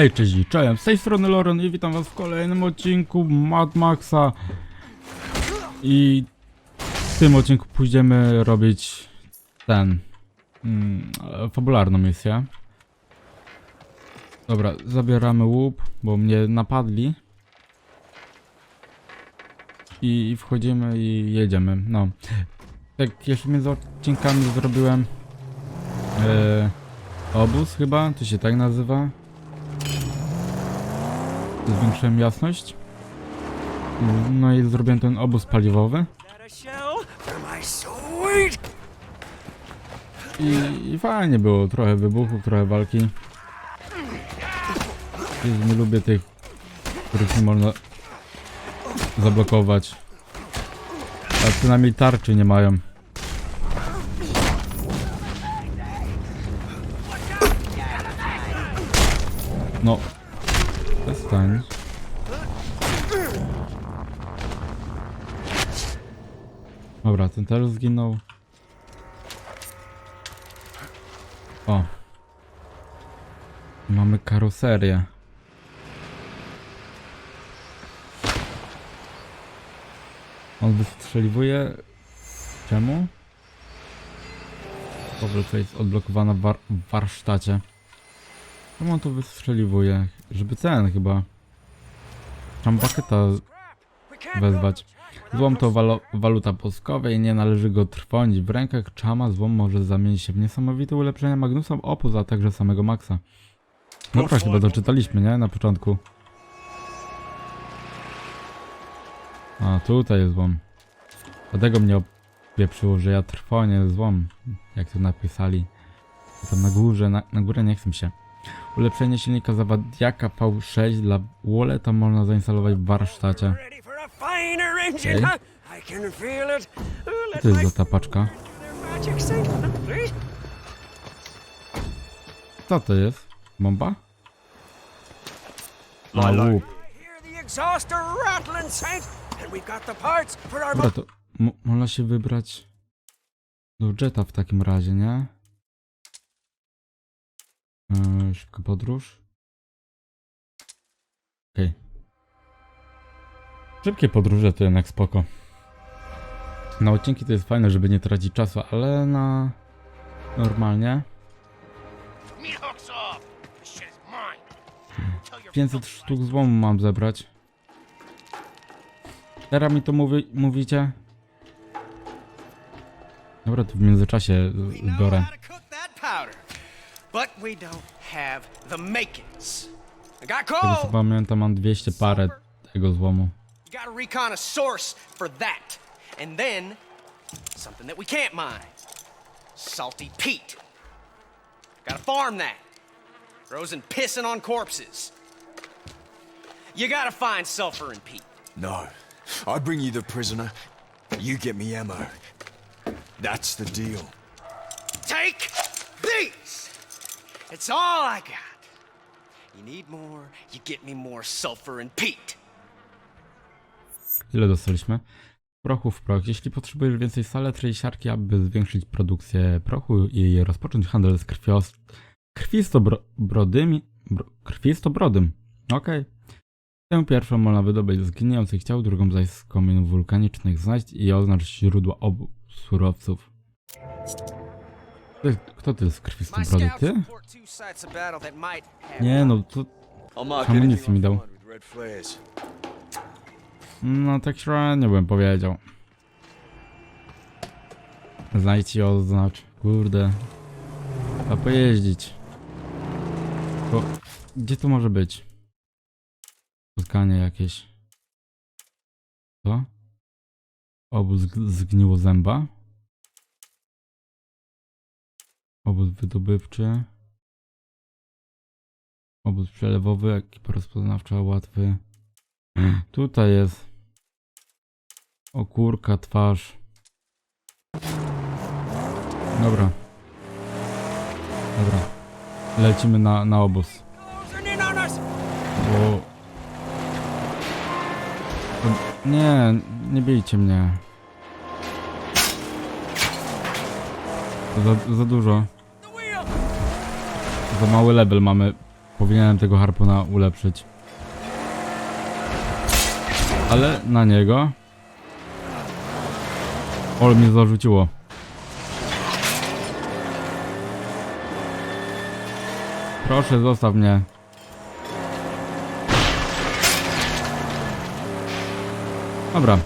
Hej, cześć i cześć, z tej strony Loren i witam was w kolejnym odcinku Mad Maxa. I w tym odcinku pójdziemy robić ten mm, fabularną misję. Dobra, zabieramy łup, bo mnie napadli. I wchodzimy i jedziemy, no. Tak, jeszcze między odcinkami zrobiłem e, Obóz chyba, to się tak nazywa Zwiększyłem jasność. No i zrobiłem ten obóz paliwowy. I, I fajnie było, trochę wybuchów, trochę walki. Nie lubię tych, których nie można zablokować. A przynajmniej tarczy nie mają. No Przestań Dobra, ten też zginął O. Mamy karoserię. On wystrzeliwuje. Czemu? Dobrze, to jest odblokowana w, war warsztacie. Czemu on to wystrzeliwuje? Żeby ten chyba. Tam baketa wezwać. Złom to walo- waluta polskowa i nie należy go trwonić. W rękach Chama złom może zamienić się w niesamowite ulepszenia Magnusa, Opus, a także samego Maxa. Dobra, chyba doczytaliśmy, nie? Na początku. A, tutaj jest złom. Dlatego mnie opieprzyło, że ja trwonię złom, jak tu napisali. Tam na górze, na, na górę nie chcę się. Ulepszenie silnika zawadiaka V6 dla Walleta można zainstalować w warsztacie. Okay. Co to jest za ta paczka? Co to jest? Bomba? Łup. Our. Dobra, to mo- można się wybrać do Jetta w takim razie, nie? Yy, szybka podróż. Okej. Szybkie podróże to jednak spoko. Na odcinki to jest fajne, żeby nie tracić czasu, ale na... Normalnie. Me hooks off. This shit's mine. Tell your 500 sztuk złomu mam zebrać. Teraz mi to mówi, mówicie? Dobra, to w międzyczasie zbiorę. But we don't have the makings. I got Tego co coal. pamiętam mam 200 parę tego złomu. You gotta recon a source for that. And then, something that we can't mine salty peat. Gotta farm that. Grows in pissing on corpses. You gotta find sulfur and peat. No. I bring you the prisoner. You get me ammo. That's the deal. Take these! It's all I got. You need more, you get me more sulfur and peat. Ile dostaliśmy? Prochu w proch. Jeśli potrzebujesz więcej saletry i siarki, aby zwiększyć produkcję prochu i rozpocząć handel z krwios... krwistobrodymi... Bro... krwistobrodym. Okej. Tę pierwszą można wydobyć z gnijących ciał, drugą zaś z kominów wulkanicznych. Znajdź i oznacz źródła obu surowców. Ty- Kto ty jest krwistobrody? scouts Ty? Nie no, to... Anything mi dał? No tak średnio bym powiedział. Znajdź i oznacz. Kurde. A pojeździć. Bo gdzie to może być? Spotkanie jakieś. Co? Obóz zgniło zęba. Obóz wydobywczy. Obóz przelewowy, ekipa rozpoznawcza, łatwy. Tutaj jest. O kurka, twarz. Dobra. Dobra. Lecimy na, na obóz. Bo- Nie, nie bijcie mnie. Za, za dużo. Za mały level mamy Powinienem tego harpuna ulepszyć. Ale na niego... Ol mnie zarzuciło. Proszę, zostaw mnie. Dobra.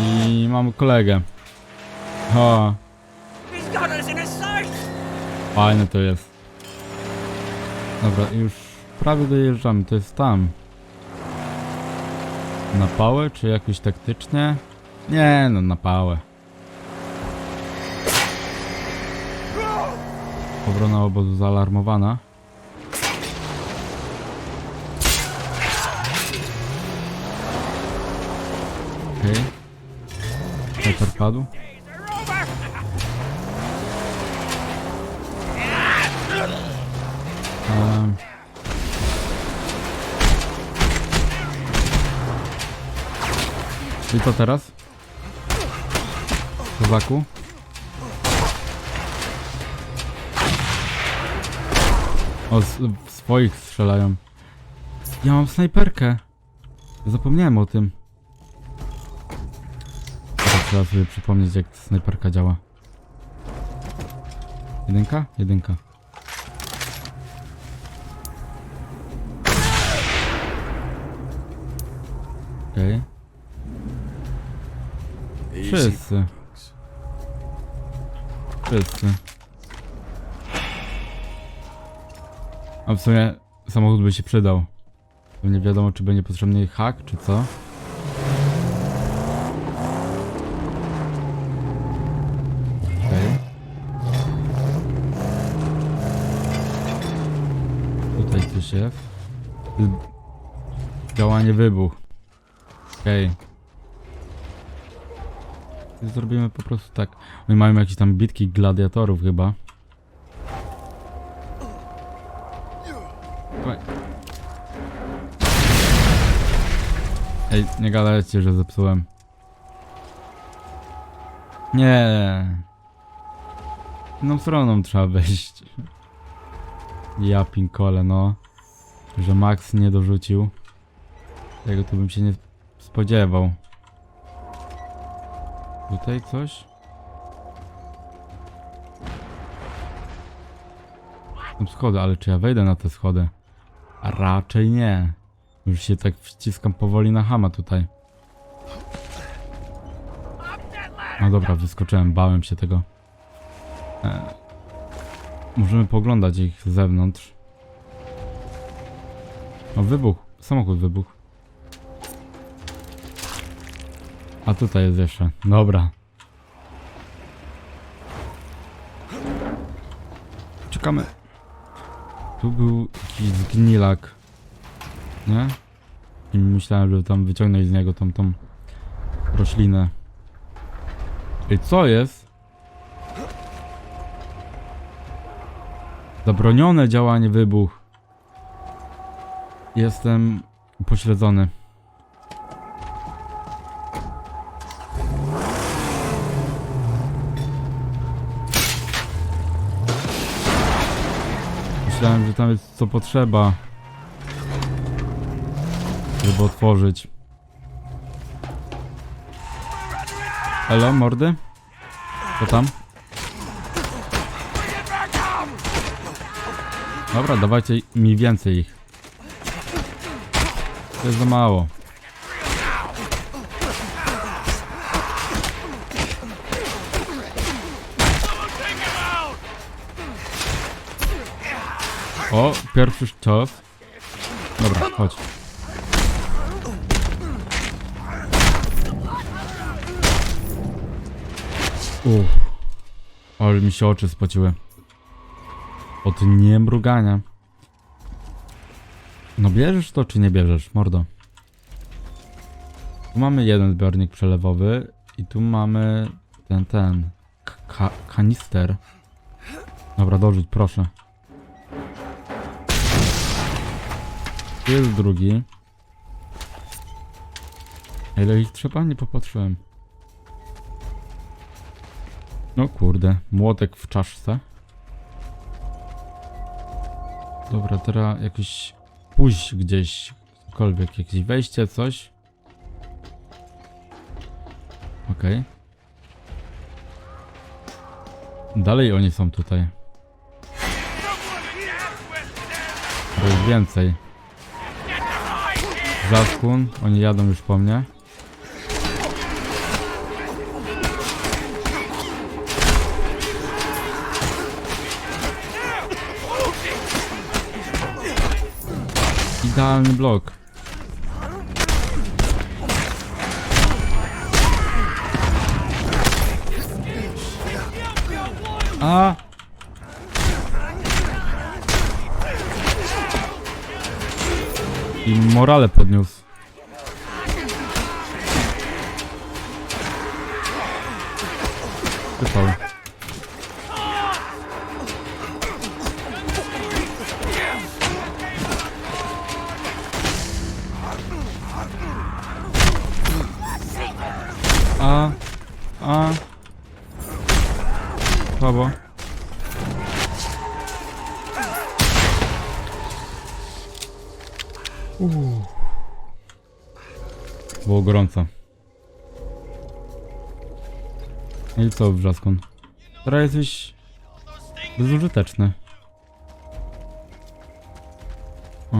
I mam kolegę. O, fajne to jest. Dobra, już prawie dojeżdżamy. To jest tam. Na pałę, czy jakoś taktycznie? Nie, no na pałę. Obrona obozu zaalarmowana. Okej. Okay. Peter padł. I co teraz? Kozaku? O, swoich strzelają. Ja mam snajperkę. Zapomniałem o tym. Teraz trzeba sobie przypomnieć, jak snajperka działa. Jedynka? Jedynka. Okej. Easy. Wszyscy. Wszyscy. A w sumie samochód by się przydał. Nie wiadomo, czy będzie potrzebny hak, czy co. Okej. Tutaj coś jest. Działanie wybuch. Okej. Zrobimy po prostu tak. Oni mają jakieś tam bitki gladiatorów chyba. Ej, nie gadajcie, że zepsułem. Nie. Inną stroną trzeba wejść. Ja pinkole, no. Że Max nie dorzucił. Tego tu bym się nie spodziewał. Tutaj coś? Tam schody, ale czy ja wejdę na te schody? A raczej nie. Już się tak wciskam powoli na hama tutaj. No dobra, wyskoczyłem, bałem się tego. E, możemy poglądać ich z zewnątrz. O, wybuch. Samochód wybuchł. A tutaj jest jeszcze. Dobra. Czekamy. Tu był jakiś zgnilak. Nie? I myślałem, że tam wyciągnąć z niego tą, tą roślinę. I co jest? Zabronione działanie wybuch. Jestem upośledzony. Myślałem, że tam jest co potrzeba. Żeby otworzyć. Elo, mordy? Co tam? Dobra, dawajcie mi więcej ich. To jest za mało. O, pierwszy cios. Dobra, chodź. Uff. Ale mi się oczy spociły. Od niemrugania. No bierzesz to, czy nie bierzesz, mordo? Tu mamy jeden zbiornik przelewowy i tu mamy ten, ten ka kanister. Dobra, dorzuć, proszę. Tu jest drugi. A Ile ich trzeba? Nie popatrzyłem. No kurde, młotek w czaszce. Dobra, teraz jakiś pójść gdzieś, gdziekolwiek, jakieś wejście, coś. Okej. Dalej oni są tutaj. To jest więcej. Zaskun, oni jadą już po mnie. Idealny blok. A! Morale podniósł. Wypał. Gorąco. I co, wrzaskun? Teraz jesteś bezużyteczny. O,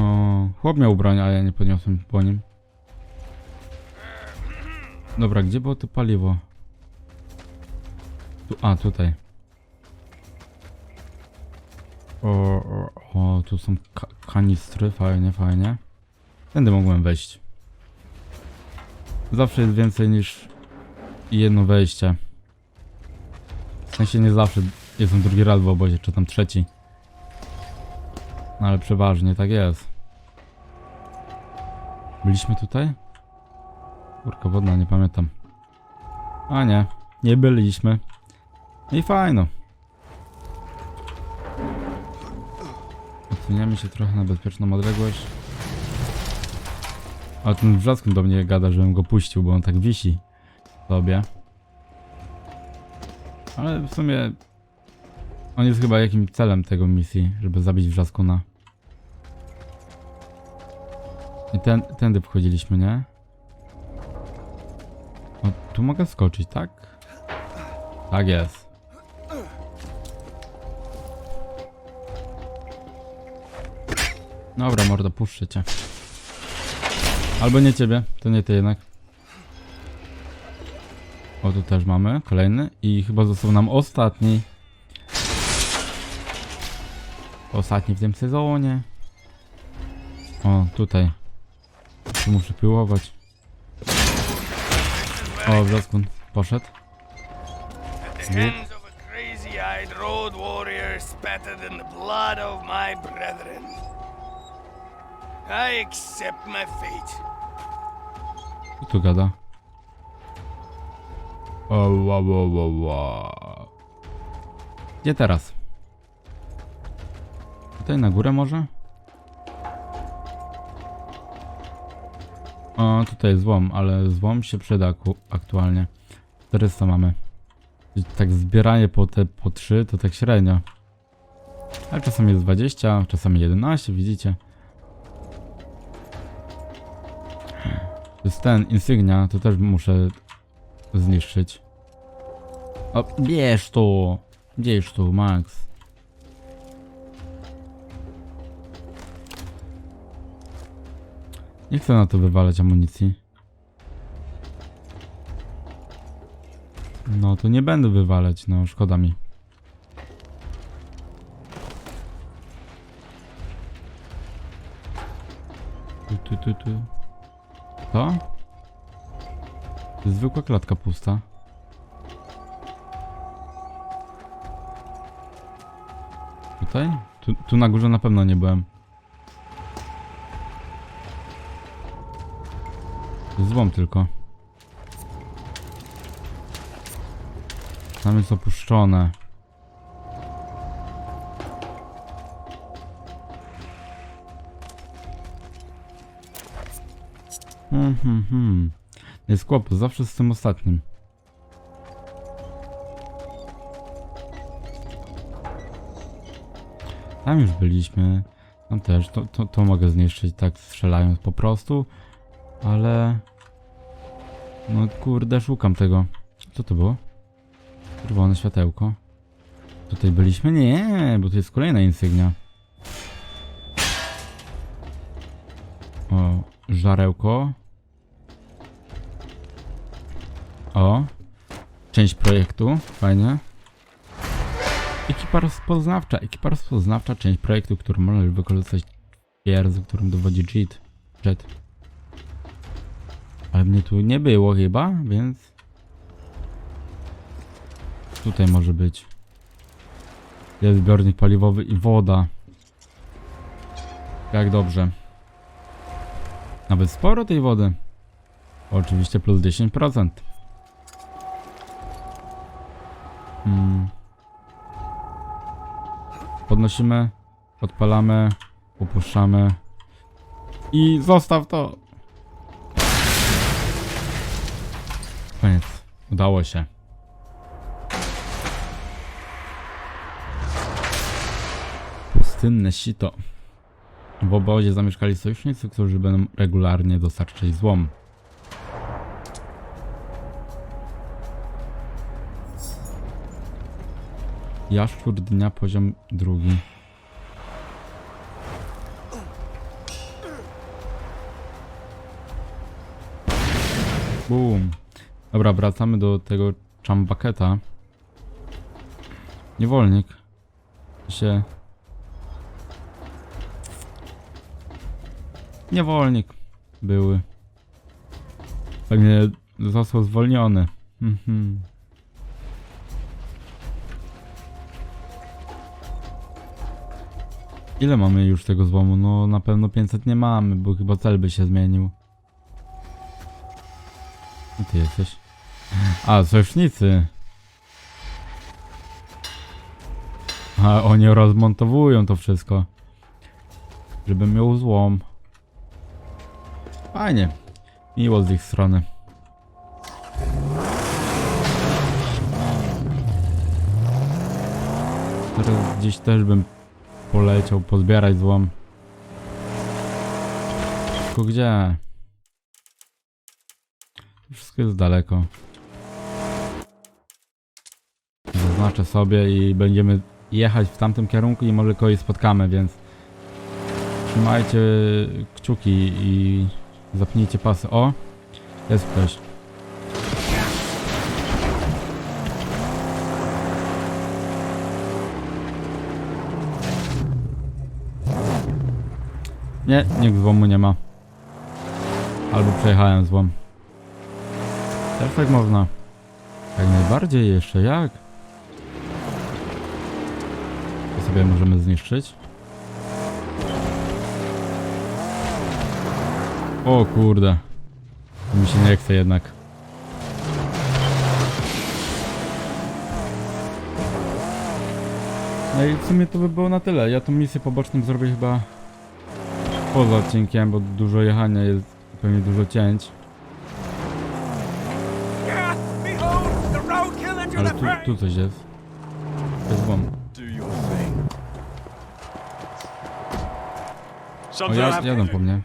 chłop miał broń, a ja nie podniosłem po nim. Dobra, gdzie było to paliwo? Tu, a, tutaj. O, o, o tu są ka kanistry, fajnie, fajnie. Tędy mogłem wejść. Zawsze jest więcej niż jedno wejście. W sensie nie zawsze jest tam drugi raz w obozie, czy tam trzeci. No ale przeważnie tak jest. Byliśmy tutaj? Kurka wodna, nie pamiętam. A nie, nie byliśmy. I fajno. Odsuniemy się trochę na bezpieczną odległość. A ten wrzaskun do mnie gada, żebym go puścił, bo on tak wisi sobie. Ale w sumie on jest chyba jakim celem tego misji, żeby zabić wrzaskuna. I ten, tędy wchodziliśmy, nie? O, tu mogę skoczyć, tak? Tak jest. Dobra, mordo, puszczę cię. Albo nie ciebie, to nie ty jednak. O, tu też mamy kolejny i chyba został nam ostatni. Ostatni w tym sezonie. O, tutaj. Tu muszę piłować. O, wrzaskun poszedł. I accept my fate. Kto tu gada? O, wa, wa, wa, wa. Gdzie teraz? Tutaj na górę może? O, tutaj złom, ale złom się przyda aktualnie. 400 mamy. Tak zbieranie po te po 3 to tak średnio. Ale czasami jest 20, czasami 11, widzicie? Ten, insygnia, to też muszę zniszczyć. O, bierz tu! Bierz tu, Max. Nie chcę na to wywalać amunicji. No to nie będę wywalać, no szkoda mi. Tu, tu, tu, tu. To? To jest zwykła klatka pusta. Tutaj? Tu, tu na górze na pewno nie byłem. Złom tylko. Tam jest opuszczone. Hmm, hmm, hmm. Jest kłopot, zawsze z tym ostatnim. Tam już byliśmy. Tam też, to, to, to mogę zniszczyć tak strzelając po prostu, ale... No kurde, szukam tego. Co to było? Czerwone światełko. Tutaj byliśmy? Nie, bo to jest kolejna insygnia. O, żarełko. O, część projektu, fajnie. Ekipa rozpoznawcza, ekipa rozpoznawcza, część projektu, który możesz wykorzystać twierdzę, którym dowodzi JIT. Jet. Ale mnie tu nie było chyba, więc... Tutaj może być. Jest zbiornik paliwowy i woda. Jak dobrze. Nawet sporo tej wody. Oczywiście plus 10%. Hmm. Podnosimy, odpalamy, upuszczamy i zostaw to. Koniec. Udało się. Pustynne sito. W obozie zamieszkali sojusznicy, którzy będą regularnie dostarczać złom. Jaszczur dnia poziom drugi. Boom. Dobra, wracamy do tego chambaketa. Niewolnik. Się... Niewolnik. Były. Pewnie został zwolniony. Mhm. Ile mamy już tego złomu? No na pewno 500 nie mamy, bo chyba cel by się zmienił. I ty jesteś? A, sojusznicy. A, oni rozmontowują to wszystko. Żebym miał złom. Fajnie. Miło z ich strony. Teraz gdzieś też bym poleciał pozbierać złom. Tylko gdzie? Wszystko jest daleko. Zaznaczę sobie i będziemy jechać w tamtym kierunku i może kogoś spotkamy, więc trzymajcie kciuki i zapnijcie pasy. O! Jest ktoś. Nie, nikt złomu nie ma. Albo przejechałem złom. Też tak można. Jak najbardziej jeszcze, jak? To sobie możemy zniszczyć. O kurde. To mi się nie chce jednak. No i w sumie to by było na tyle. Ja tą misję poboczną zrobię chyba poza odcinkiem, bo dużo jechania jest, pewnie dużo cięć. Ale tu, tu coś jest. Jest thing. O, ja, jadą po mnie.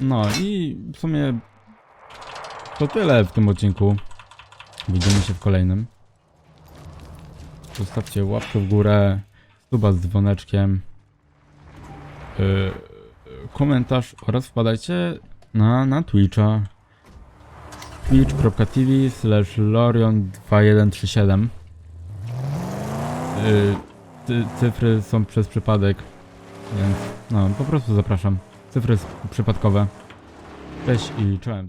No i w sumie to tyle w tym odcinku. Widzimy się w kolejnym. Zostawcie łapkę w górę, suba z dzwoneczkiem, yy, komentarz oraz wpadajcie na, na Twitcha twitch.tv slash lorion2137 yy, Cyfry są przez przypadek, więc no po prostu zapraszam. Cyfry przypadkowe. Cześć i czołem.